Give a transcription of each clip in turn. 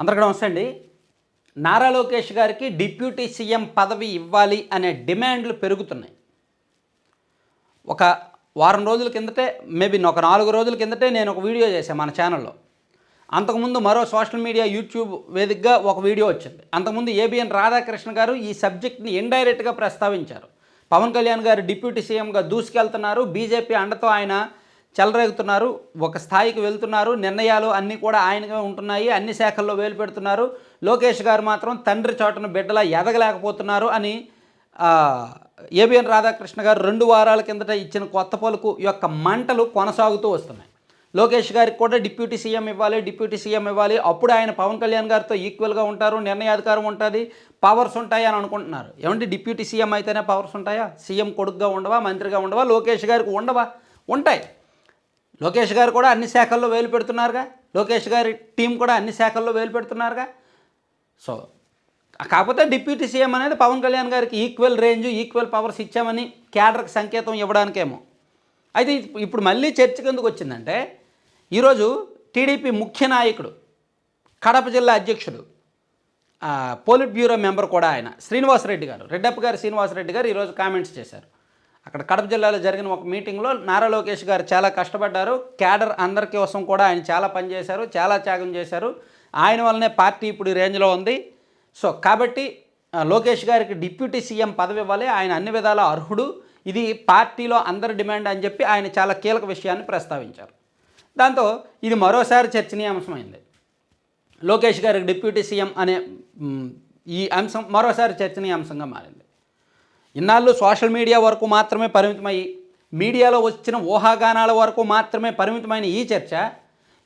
అందరికీ నమస్తే అండి. నారా లోకేష్ గారికి డిప్యూటీ సీఎం పదవి ఇవ్వాలి అనే డిమాండ్లు పెరుగుతున్నాయి. ఒక వారం రోజుల కిందటే మేబీ ఒక నాలుగు రోజుల కిందటే నేను ఒక వీడియో చేశాను మన ఛానల్లో. అంతకుముందు మరో సోషల్ మీడియా యూట్యూబ్ వేదికగా ఒక వీడియో వచ్చింది. అంతకుముందు ఏబిఎన్ రాధాకృష్ణ గారు ఈ సబ్జెక్ట్ని ఇండైరెక్ట్గా ప్రస్తావించారు. పవన్ కళ్యాణ్ గారు డిప్యూటీ సీఎంగా దూసుకెళ్తున్నారు. బీజేపీ అండతో ఆయన చెలరేగుతున్నారు ఒక స్థాయికి వెళ్తున్నారు నిర్ణయాలు అన్నీ కూడా ఆయనగా ఉంటున్నాయి అన్ని శాఖల్లో వేలు పెడుతున్నారు. లోకేష్ గారు మాత్రం తండ్రి చోటన బిడ్డలా ఎదగలేకపోతున్నారు అని ఏబిఎన్ రాధాకృష్ణ గారు రెండు వారాల కిందట ఇచ్చిన కొత్త పలుకు యొక్క మంటలు కొనసాగుతూ వస్తున్నాయి. లోకేష్ గారికి కూడా డిప్యూటీ సీఎం ఇవ్వాలి డిప్యూటీ సీఎం ఇవ్వాలి. అప్పుడు ఆయన పవన్ కళ్యాణ్ గారితో ఈక్వల్గా ఉంటారు నిర్ణయాధికారం ఉంటుంది పవర్స్ ఉంటాయి అని అనుకుంటున్నారు. ఏమంటే డిప్యూటీ సీఎం అయితేనే పవర్స్ ఉంటాయా? సీఎం కొడుకుగా ఉండవా? మంత్రిగా ఉండవా? లోకేష్ గారికి ఉండవా? ఉంటాయి. లోకేష్ గారు కూడా అన్ని శాఖల్లో వేలు పెడుతున్నారుగా? లోకేష్ గారి టీం కూడా అన్ని శాఖల్లో వేలు పెడుతున్నారుగా? సో కాకపోతే డిప్యూటీ సీఎం అనేది పవన్ కళ్యాణ్ గారికి ఈక్వల్ రేంజ్ ఈక్వల్ పవర్స్ ఇచ్చామని క్యాడర్కి సంకేతం ఇవ్వడానికేమో. అయితే ఇప్- ఇప్పుడు మళ్ళీ చర్చకు ఎందుకు వచ్చిందంటే ఈరోజు టీడీపీ ముఖ్య నాయకుడు కడప జిల్లా అధ్యక్షుడు పోలిట్ బ్యూరో మెంబర్ కూడా ఆయన శ్రీనివాసరెడ్డి గారు రెడ్డప్ప గారు శ్రీనివాసరెడ్డి గారు ఈరోజు కామెంట్స్ చేశారు. అక్కడ కడప జిల్లాలో జరిగిన ఒక మీటింగ్లో నారా లోకేష్ గారు చాలా కష్టపడ్డారు. క్యాడర్ అందరి కోసం కూడా ఆయన చాలా పనిచేశారు చాలా త్యాగం చేశారు. ఆయన వల్లనే పార్టీ ఇప్పుడు ఈ రేంజ్లో ఉంది. సో కాబట్టి లోకేష్ గారికి డిప్యూటీ సీఎం పదవి ఇవ్వాలి. ఆయన అన్ని విధాల అర్హుడు. ఇది పార్టీలో అందరి డిమాండ్ అని చెప్పి ఆయన చాలా కీలక విషయాన్ని ప్రస్తావించారు. దాంతో ఇది మరోసారి చర్చనీయాంశమైంది. లోకేష్ గారికి డిప్యూటీ సీఎం అనే ఈ అంశం మరోసారి చర్చనీయాంశంగా మారింది. ఇన్నాళ్ళు సోషల్ మీడియా వరకు మాత్రమే పరిమితమై మీడియాలో వచ్చిన ఊహాగానాల వరకు మాత్రమే పరిమితమైన ఈ చర్చ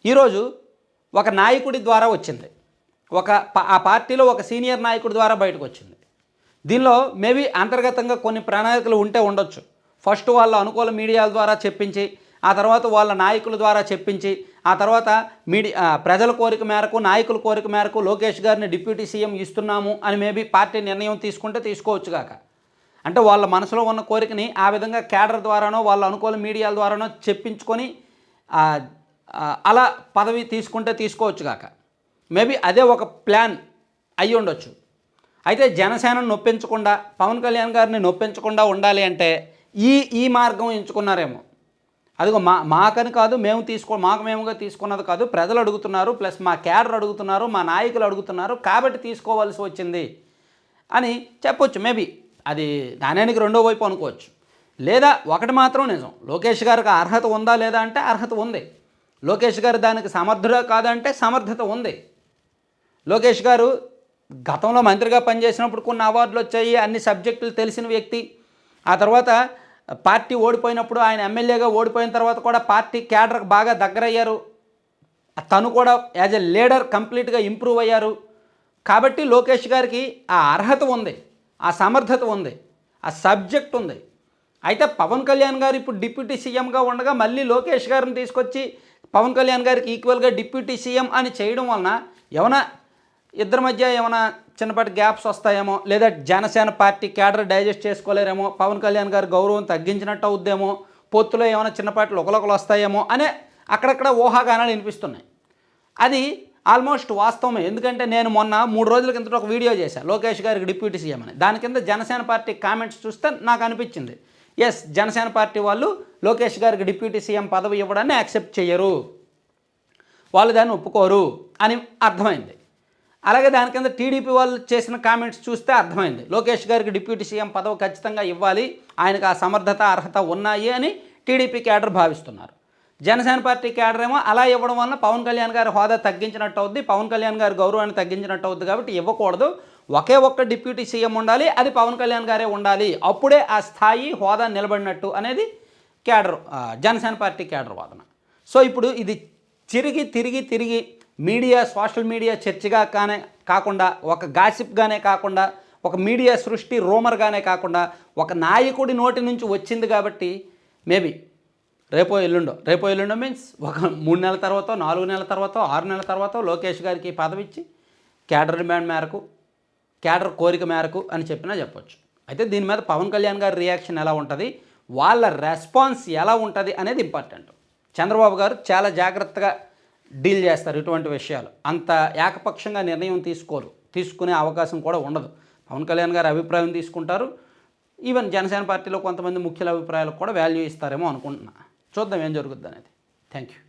ఈరోజు ఒక నాయకుడి ద్వారా వచ్చింది. ఒక ప- ఆ పార్టీలో ఒక సీనియర్ నాయకుడి ద్వారా బయటకు వచ్చింది దీనిలో మేబీ అంతర్గతంగా కొన్ని ప్రణాళికలు ఉంటే ఉండొచ్చు. ఫస్ట్ వాళ్ళ అనుకూల మీడియాల ద్వారా చెప్పించి ఆ తర్వాత వాళ్ళ నాయకుల ద్వారా చెప్పించి ఆ తర్వాత మీడియా ప్రజల కోరిక మేరకు నాయకుల కోరిక మేరకు లోకేష్ గారిని డిప్యూటీ సీఎం ఇస్తున్నాము అని మేబీ పార్టీ నిర్ణయం తీసుకుంటే తీసుకోవచ్చు కాక. అంటే వాళ్ళ మనసులో ఉన్న కోరికని ఆ విధంగా క్యాడర్ ద్వారానో వాళ్ళ అనుకూల మీడియాల ద్వారానో చెప్పించుకొని అలా పదవి తీసుకుంటే తీసుకోవచ్చు కాక. మేబీ అదే ఒక ప్లాన్ అయ్యి ఉండొచ్చు. అయితే జనసేనను నొప్పించకుండా పవన్ కళ్యాణ్ గారిని నొప్పించకుండా ఉండాలి అంటే ఈ ఈ మార్గం ఎంచుకున్నారేమో. అదిగో మా మాకని కాదు మేము తీసుకో మాకు మేముగా తీసుకున్నది కాదు ప్రజలు అడుగుతున్నారు ప్లస్ మా క్యాడర్ అడుగుతున్నారు మా నాయకులు అడుగుతున్నారు కాబట్టి తీసుకోవాల్సి వచ్చింది అని చెప్పొచ్చు మేబీ. అది నాణ్యానికి రెండో వైపు అనుకోవచ్చు. లేదా ఒకటి మాత్రం నిజం. లోకేష్ గారికి అర్హత ఉందా లేదా అంటే అర్హత ఉంది. లోకేష్ గారు దానికి సమర్థుడా కాదంటే సమర్థత ఉంది. లోకేష్ గారు గతంలో మంత్రిగా పనిచేసినప్పుడు కొన్ని అవార్డులు వచ్చాయి అన్ని సబ్జెక్టులు తెలిసిన వ్యక్తి. ఆ తర్వాత పార్టీ ఓడిపోయినప్పుడు ఆయన ఎమ్మెల్యేగా ఓడిపోయిన తర్వాత కూడా పార్టీ క్యాడర్కి బాగా దగ్గరయ్యారు. తను కూడా యాజ్ ఎ లీడర్ కంప్లీట్గా ఇంప్రూవ్ అయ్యారు. కాబట్టి లోకేష్ గారికి ఆ అర్హత ఉంది. ఆ సమర్థత ఉంది ఆ సబ్జెక్ట్ ఉంది. అయితే పవన్ కళ్యాణ్ గారు ఇప్పుడు డిప్యూటీ సీఎంగా ఉండగా మళ్ళీ లోకేష్ గారిని తీసుకొచ్చి పవన్ కళ్యాణ్ గారికి ఈక్వల్గా డిప్యూటీ సీఎం అని చేయడం వలన ఏమైనా ఇద్దరి మధ్య ఏమైనా చిన్నపాటి గ్యాప్స్ వస్తాయేమో లేదా జనసేన పార్టీ క్యాడర్ డైజెస్ట్ చేసుకోలేరేమో పవన్ కళ్యాణ్ గారి గౌరవం తగ్గించినట్టు అవుద్దేమో పొత్తులో ఏమైనా చిన్నపాటి లొకలొకలు వస్తాయేమో అనే అక్కడక్కడ ఊహాగానాలు వినిపిస్తున్నాయి. అది ఆల్మోస్ట్ వాస్తవమే. ఎందుకంటే నేను మొన్న మూడు రోజుల కిందట ఒక వీడియో చేశాను లోకేష్ గారికి డిప్యూటీ సీఎం అని. దాని కింద జనసేన పార్టీ కామెంట్స్ చూస్తే నాకు అనిపించింది. ఎస్ జనసేన పార్టీ వాళ్ళు లోకేష్ గారికి డిప్యూటీ సీఎం పదవి ఇవ్వడాన్ని యాక్సెప్ట్ చేయరు వాళ్ళు దాన్ని ఒప్పుకోరు అని అర్థమైంది. అలాగే దాని కింద టీడీపీ వాళ్ళు చేసిన కామెంట్స్ చూస్తే అర్థమైంది. లోకేష్ గారికి డిప్యూటీ సీఎం పదవి ఖచ్చితంగా ఇవ్వాలి. ఆయనకు ఆ సమర్థత అర్హత ఉన్నాయి అని టీడీపీ క్యాడర్ భావిస్తున్నారు. జనసేన పార్టీ క్యాడర్ ఏమో అలా ఇవ్వడం వలన పవన్ కళ్యాణ్ గారి హోదా తగ్గించినట్టు అవుద్ది పవన్ కళ్యాణ్ గారి గౌరవాన్ని తగ్గించినట్టు అవుద్ది కాబట్టి ఇవ్వకూడదు. ఒకే ఒక్క డిప్యూటీ సీఎం ఉండాలి అది పవన్ కళ్యాణ్ గారే ఉండాలి. అప్పుడే ఆ స్థాయి హోదా నిలబడినట్టు అనేది క్యాడర్ జనసేన పార్టీ క్యాడర్ వాదన. సో ఇప్పుడు ఇది తిరిగి తిరిగి తిరిగి మీడియా సోషల్ మీడియా చర్చగా కానే కాకుండా ఒక గాసిప్గానే కాకుండా ఒక మీడియా సృష్టి రూమర్గానే కాకుండా ఒక నాయకుడి నోటి నుంచి వచ్చింది కాబట్టి మేబీ రేపో ఎల్లుండో. రేపో ఎల్లుండో మీన్స్ ఒక మూడు నెలల తర్వాత నాలుగు నెలల తర్వాత ఆరు నెలల తర్వాత లోకేష్ గారికి పదవి ఇచ్చి క్యాడర్ డిమాండ్ మేరకు క్యాడర్ కోరిక మేరకు అని చెప్పినా చెప్పొచ్చు. అయితే దీని మీద పవన్ కళ్యాణ్ గారి రియాక్షన్ ఎలా ఉంటుంది? వాళ్ళ రెస్పాన్స్ ఎలా ఉంటుంది అనేది ఇంపార్టెంట్ చంద్రబాబు గారు చాలా జాగ్రత్తగా డీల్ చేస్తారు ఇటువంటి విషయాలు. అంత ఏకపక్షంగా నిర్ణయం తీసుకోరు. తీసుకునే అవకాశం కూడా ఉండదు. పవన్ కళ్యాణ్ గారి అభిప్రాయం తీసుకుంటారు. ఈవెన్ జనసేన పార్టీలో కొంతమంది ముఖ్యుల అభిప్రాయాలకు కూడా వాల్యూ ఇస్తారేమో అనుకుంటున్నాను చూద్దాం ఏం జరుగుద్ది అనేది థ్యాంక్ యూ